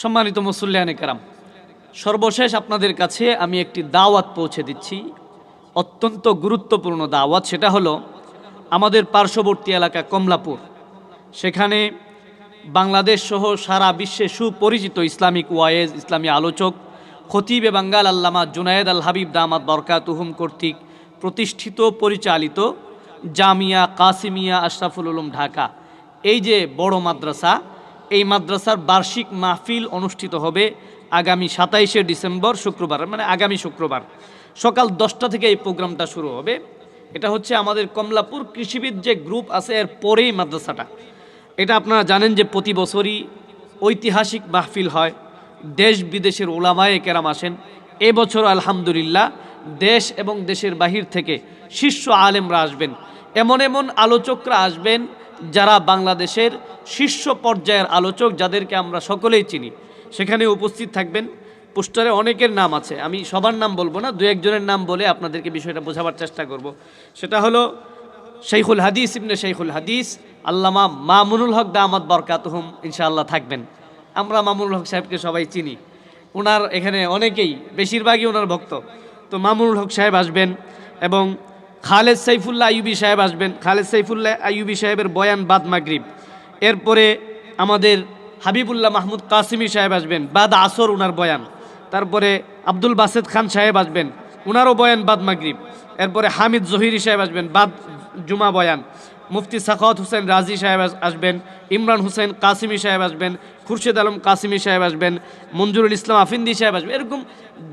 সম্মানিত মুসল্লিয়ান কারাম, সর্বশেষ আপনাদের কাছে আমি একটি দাওয়াত পৌঁছে দিচ্ছি। অত্যন্ত গুরুত্বপূর্ণ দাওয়াত, সেটা হলো আমাদের পার্শ্ববর্তী এলাকা কমলাপুর। সেখানে বাংলাদেশ সহ সারা বিশ্বে সুপরিচিত ইসলামিক ওয়ায়েজ, ইসলামী আলোচক খতিবে বাঙ্গাল আল্লামা জুনায়েদ আল হাবিব দামাত বরকাতুহুম কর্তৃক প্রতিষ্ঠিত পরিচালিত জামিয়া কাসিমিয়া আশরাফুল উলুম ঢাকা। এই যে বড় মাদ্রাসা এই মাদ্রাসার বার্ষিক মাহফিল অনুষ্ঠিত হবে আগামী সাতাইশে ডিসেম্বর শুক্রবার মানে আগামী শুক্রবার। সকাল দশটা থেকে এই প্রোগ্রামটা শুরু হবে। এটা হচ্ছে আমাদের কমলাপুর কৃষিবিদ যে গ্রুপ আছে, এর পরেই মাদ্রাসাটা। এটা আপনারা জানেন যে প্রতি বছরই ঐতিহাসিক মাহফিল হয়। দেশ বিদেশের ওলামায়ে কেরাম আসেন। এবছর আলহামদুলিল্লাহ দেশ এবং দেশের বাহির থেকে শীর্ষ আলেমরা আসবেন। এমন এমন আলোচকরা আসবেন যারা বাংলাদেশের শীর্ষ পর্যায়ের আলোচক যাদেরকে আমরা সকলেই চিনি, সেখানে উপস্থিত থাকবেন। পোস্টারে অনেকের নাম আছে, আমি সবার নাম বলব না দু একজনের নাম বলে আপনাদেরকে বিষয়টা বোঝাবার চেষ্টা করব। সেটা হলো শেখুল হাদিস ইবনে শেখুল হাদিস, আল্লামা মামুনুল হক দামাদ বরকাতহুম, ইনশাআল্লাহ থাকবেন। আমরা মামুনুল হক সাহেবকে সবাই চিনি। ওনার এখানে অনেকেই, বেশিরভাগই ওনার ভক্ত। তো মামুনুল হক সাহেব আসবেন এবং খালেদ সাইফুল্লাহ আইউবি সাহেব আসবেন। খালেদ সাইফুল্লাহ আইউবি সাহেবের বয়ান বাদ মাগরিব। এরপরে আমাদের হাবিবুল্লাহ মাহমুদ কাসিমি সাহেব আসবেন, বাদ আসর ওনার বয়ান। তারপরে আব্দুল বাসেদ খান সাহেব আসবেন ওনারও বয়ান বাদ মাগরিব। এরপরে হামিদ জহিরি সাহেব আসবেন, বাদ জুমা বয়ান। মুফতি সাখাওয়াত হোসেন রাজি সাহেব আসবেন, ইমরান হোসেন কাসিমি সাহেব আসবেন, খুরশেদ আলম কাসিমি সাহেব আসবেন, মঞ্জুরুল ইসলাম আফিন্দি সাহেব আসবেন, এরকম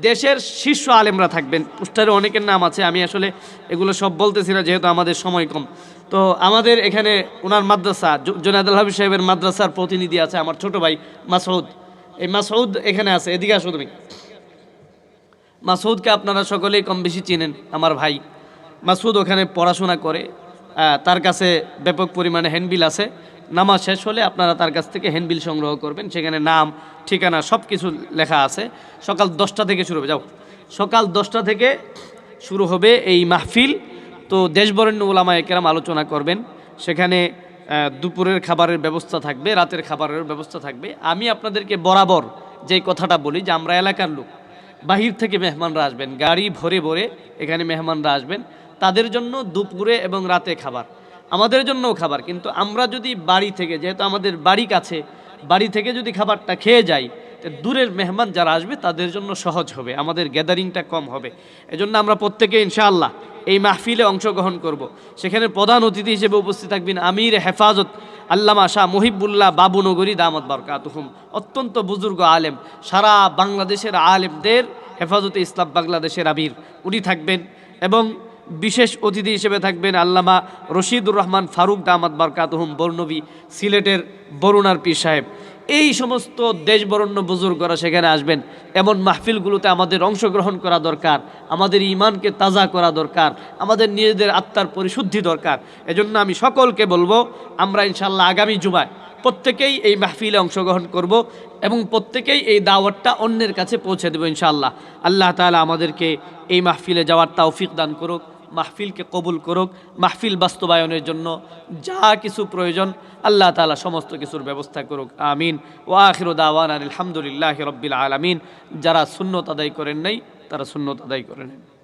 দেশের শীর্ষ আলেমরা থাকবেন। পোস্টারে অনেকের নাম আছে, আমি আসলে এগুলো সব বলতেছি না, যেহেতু আমাদের সময় কম। তো আমাদের এখানে ওনার মাদ্রাসা জুনায়দ হাবিব সাহেবের মাদ্রাসার প্রতিনিধি আছে আমার ছোট ভাই মাসউদ। এই মাসউদ এখানে আছে, এদিকে আসো তুমি। মাসুদকে আপনারা সকলেই কম বেশি চিনেন, আমার ভাই। মাসুদ ওখানে পড়াশোনা করে তার কাছে ব্যাপক পরিমাণে হ্যান্ডবিল আছে। নামাজ শেষ হলে আপনারা তার কাছ থেকে হ্যান্ডবিল সংগ্রহ করবেন। সেখানে নাম, ঠিকানা সব কিছু লেখা আছে। সকাল দশটা থেকে শুরু হবে। যাও। সকাল দশটা থেকে শুরু হবে এই মাহফিল। তো দেশবরেণ্য ওলামা একেরাম আলোচনা করবেন। সেখানে দুপুরের খাবারের ব্যবস্থা থাকবে, রাতের খাবারের ব্যবস্থা থাকবে। আমি আপনাদেরকে বরাবর যে কথাটা বলি যে আমরা এলাকার লোক। বাহির থেকে মেহমানরা আসবেন। গাড়ি ভরে ভরে এখানে মেহমানরা আসবেন। তাদের জন্য দুপুরে এবং রাতে খাবার। আমাদের জন্যও খাবার, কিন্তু আমরা যদি বাড়ি থেকে, যেহেতু আমাদের বাড়ি কাছে, বাড়ি থেকে যদি খাবারটা খেয়ে যাই দূরের মেহমান যারা আসবে, তাদের জন্য সহজ হবে, আমাদের গ্যাদারিংটা কম হবে। এজন্য আমরা প্রত্যেকে, ইনশাআল্লাহ, এই মাহফিলে অংশগ্রহণ করব। সেখানে প্রধান অতিথি হিসেবে উপস্থিত থাকবেন আমির হেফাজত আল্লামা শাহ মহিবুল্লাহ বাবুনগরী দামত বরকাতুহুম। অত্যন্ত বুজুর্গ আলেম, সারা বাংলাদেশের আলেমদের হেফাজতে ইসলাম বাংলাদেশের আমির, উনি থাকবেন। এবং বিশেষ অতিথি হিসেবে থাকবেন আল্লামা রশিদুর রহমান ফারুক দামাত বরকাতুহুম বর্ণবী সিলেটের বরুণার পীর সাহেব। এই সমস্ত দেশবরণ্য বুজুর্গরা সেখানে আসবেন। এমন মাহফিলগুলোতে আমাদের অংশগ্রহণ করা দরকার, আমাদের ইমানকে তাজা করা দরকার, আমাদের নিজেদের আত্মার পরিশুদ্ধি দরকার। এজন্য আমি সকলকে বলব, আমরা ইনশাল্লাহ আগামী জুমায় প্রত্যেকেই এই মাহফিলে অংশগ্রহণ করব এবং প্রত্যেকেই এই দাওয়াতটা অন্যের কাছে পৌঁছে দেবো ইনশাআল্লাহ। আল্লাহ তাআলা আমাদেরকে এই মাহফিলে যাওয়ার তৌফিক দান করুক। মাহফিলকে কবুল করুক, মাহফিল বাস্তবায়নের জন্য যা কিছু প্রয়োজন, আল্লাহ তালা সমস্ত কিছুর ব্যবস্থা করুক, আমিন। ওয়াখির দাওয়ান আলহামদুলিল্লাহ রব্বিল আলমিন। যারা শূন্যত আদায় করেন নাই, তারা শূন্যত আদায় করে নেন।